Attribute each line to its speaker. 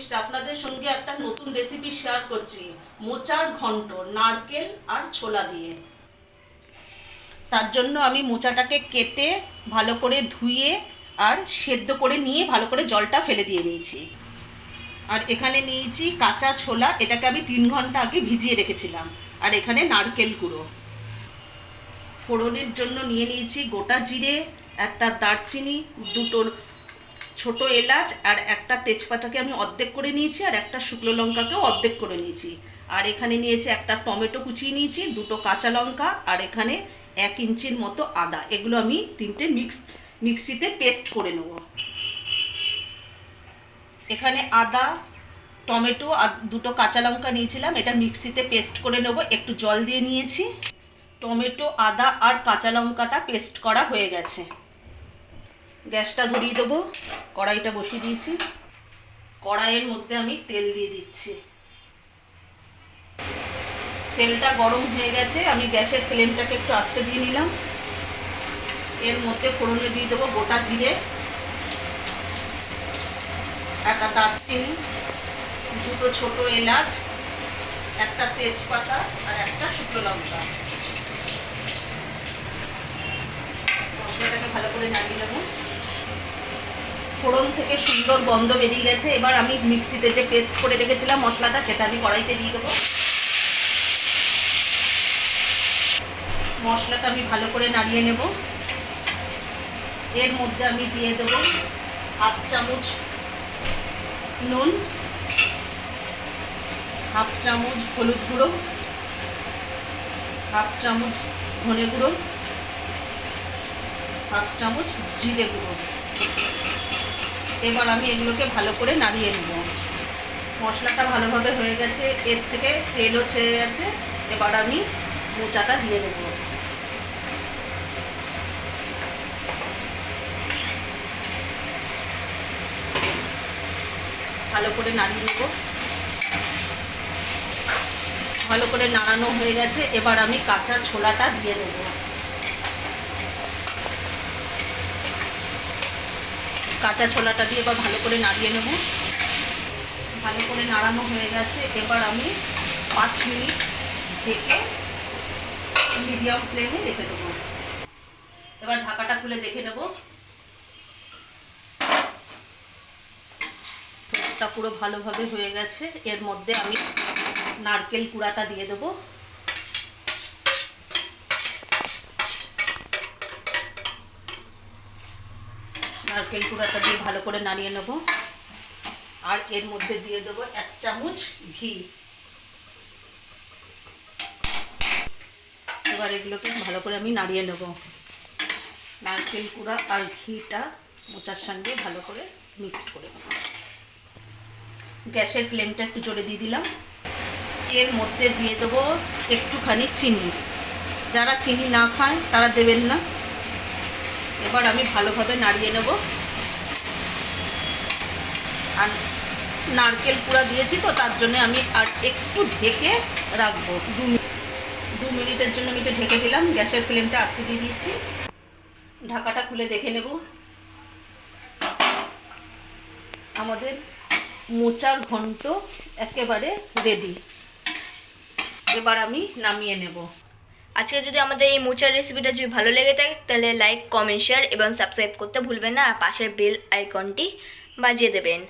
Speaker 1: শর্মিষ্ঠা আপনাদের সঙ্গে একটা নতুন রেসিপি শেয়ার করছি। মোচার ঘন্ট, নারকেল আর ছোলা দিয়ে। তার জন্য আমি মোচাটাকে কেটে ভালো করে ধুয়ে আর সেদ্ধ করে নিয়ে ভালো করে জলটা ফেলে দিয়ে নিয়েছি। আর এখানে নিয়েছি কাঁচা ছোলা, এটাকে আমি তিন ঘণ্টা আগে ভিজিয়ে রেখেছিলাম। আর এখানে নারকেল গুঁড়ো। ফোড়নের জন্য নিয়ে নিয়েছি গোটা জিরে, একটা দারচিনি, দুটো ছোট এলাচ আর একটা তেজপাতাকে আমি অর্ধেক করে নিয়েছি আর একটা শুকনো লঙ্কাকেও অর্ধেক করে নিয়েছি। আর এখানে নিয়েছি একটা টমেটো কুচিয়ে নিয়েছি, দুটো কাঁচা লঙ্কা আর এখানে এক ইঞ্চির মতো আদা। এগুলো আমি তিনটে মিক্স, মিক্সিতে পেস্ট করে নেব। এখানে আদা, টমেটো আর দুটো কাঁচা লঙ্কা নিয়েছিলাম, এটা মিক্সিতে পেস্ট করে নেব। একটু জল দিয়ে নিয়েছি। টমেটো, আদা আর কাঁচা লঙ্কাটা পেস্ট করা হয়ে গেছে। গ্যাসটা ধরিয়ে দেবো, কড়াইটা বসিয়ে দিয়েছি। কড়াইয়ের মধ্যে আমি তেল দিয়ে দিচ্ছি। তেলটা গরম হয়ে গেছে, আমি গ্যাসের ফ্লেমটাকে একটু আস্তে দিয়ে নিলাম। এর মধ্যে ফোড়নে দিয়ে দেবো গোটা জিরে, একটা দারচিনি, দুটো ছোট এলাচ, একটা তেজপাতা আর একটা শুকনো লঙ্কা। ভালো করে নাড়িয়ে নেব। ফোড়ন থেকে সুন্দর গন্ধ বেরিয়ে গেছে। এবার আমি মিক্সিতে যে পেস্ট করে রেখেছিলাম মশলাটা, সেটা আমি কড়াইতে দিয়ে দেবো। মশলাটা আমি ভালো করে নাড়িয়ে নেব। এর মধ্যে আমি দিয়ে দেবো হাফ চামচ নুন, হাফ চামচ হলুদ গুঁড়ো, হাফ চামচ ধনে গুঁড়ো, হাফ চামচ জিরে গুঁড়ো। এবার আমি এগুলোকে ভালো করে নাড়িয়ে নেব। মশলাটা ভালোভাবে হয়ে গেছে, এর থেকে তেলও ছেড়ে গেছে, এবার আমি মোচাটা দিয়ে দেব ভালো করে নাড়িয়ে নেব। ভালো করে নাড়ানো হয়ে গেছে, এবার আমি কাঁচা ছোলাটা দিয়ে দেবো কাঁচা ছোলাটা দিয়ে এবার ভালো করে নাড়িয়ে নেব। ভালো করে নাড়ানো হয়ে গেছে। এবার আমি পাঁচ মিনিট ঢেকে মিডিয়াম ফ্লেমে রেখে দেবো। এবার ঢাকাটা খুলে দেখে নেব। পুরো ভালোভাবে হয়ে গেছে। এর মধ্যে আমি নারকেল কুড়াটা দিয়ে দেবো। নারকেল কুড়াটা দিয়ে ভালো করে নাড়িয়ে নেব। আর এর মধ্যে দিয়ে দেবো এক চামচ ঘি। এবার এগুলোকে ভালো করে আমি নাড়িয়ে নেব। নারকেল কুড়া আর ঘিটা মোচার সঙ্গে ভালো করে মিক্সড করে নেব। গ্যাসের ফ্লেমটা একটু জোরে দিয়ে দিলাম। এর মধ্যে দিয়ে দেবো একটুখানি চিনি। যারা চিনি না খায় তারা দেবেন না। এবার আমি ভালোভাবে নাড়িয়ে নেব। আর নারকেল পুরা দিয়েছি তো, তার জন্য আমি আর একটু ঢেকে রাখব। দু মিনিট, দু মিনিটের জন্য আমি ঢেকে দিলাম, গ্যাসের ফ্লেমটা আস্তে দিয়ে দিয়েছি। ঢাকাটা খুলে দেখে নেব। আমাদের মোচার ঘন্ট একেবারে রেডি এবার আমি নামিয়ে নেব।
Speaker 2: আজকে যদি আমাদের এই মোচার রেসিপিটা যদি ভালো লেগে থাকে, তাহলে লাইক কমেন্ট শেয়ার এবং সাবস্ক্রাইব করতে ভুলবেন না। আর পাশের বেল আইকনটি বাজিয়ে দেবেন।